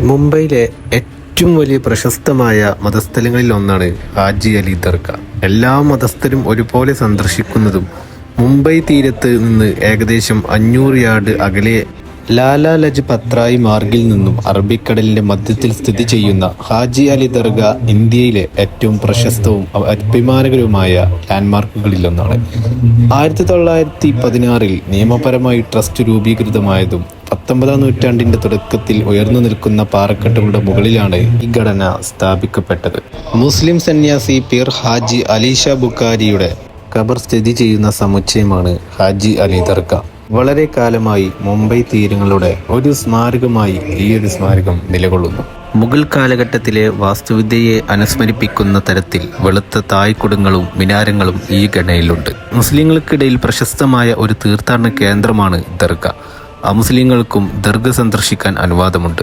മുംബൈയിലെ ഏറ്റവും വലിയ പ്രശസ്തമായ മതസ്ഥലങ്ങളിൽ ഒന്നാണ് ഹാജി അലി ദർഗ. എല്ലാ മതസ്ഥരും ഒരുപോലെ സന്ദർശിക്കുന്നതും മുംബൈ തീരത്ത് നിന്ന് ഏകദേശം അഞ്ഞൂറ് യാർഡ് അകലെ ലാലാ ലജ്പത് റായ് മാർഗിൽ നിന്നും അറബിക്കടലിന്റെ മധ്യത്തിൽ സ്ഥിതി ചെയ്യുന്ന ഹാജി അലി ദർഗ ഇന്ത്യയിലെ ഏറ്റവും പ്രശസ്തവും അഭിമാനകരവുമായ ലാൻഡ്മാർക്കുകളിലൊന്നാണ്. ആയിരത്തി തൊള്ളായിരത്തി പതിനാറിൽ നിയമപരമായി ട്രസ്റ്റ് രൂപീകൃതമായതും പത്തൊമ്പതാം നൂറ്റാണ്ടിന്റെ തുടക്കത്തിൽ ഉയർന്നു നിൽക്കുന്ന പാറക്കെട്ടുകളുടെ മുകളിലാണ് ഈ ഘടന സ്ഥാപിക്കപ്പെട്ടത്. മുസ്ലിം സന്യാസി പീർ ഹാജി അലീഷ ബുക്കാരിയുടെ ഖബർ സ്ഥിതി ചെയ്യുന്ന സമുച്ചയമാണ് ഹാജി അലി ദർഗ. വളരെ കാലമായി മുംബൈ തീരങ്ങളുടെ ഒരു സ്മാരകമായി ഈ ഒരു സ്മാരകം നിലകൊള്ളുന്നു. മുഗൾ കാലഘട്ടത്തിലെ വാസ്തുവിദ്യയെ അനുസ്മരിപ്പിക്കുന്ന തരത്തിൽ വെളുത്ത തായ്ക്കുടങ്ങളും മിനാരങ്ങളും ഈ ഘടനയിലുണ്ട്. മുസ്ലിങ്ങൾക്കിടയിൽ പ്രശസ്തമായ ഒരു തീർത്ഥാടന കേന്ദ്രമാണ് ദർഗ. അമുസ്ലിങ്ങൾക്കും ദർഗ സന്ദർശിക്കാൻ അനുവാദമുണ്ട്.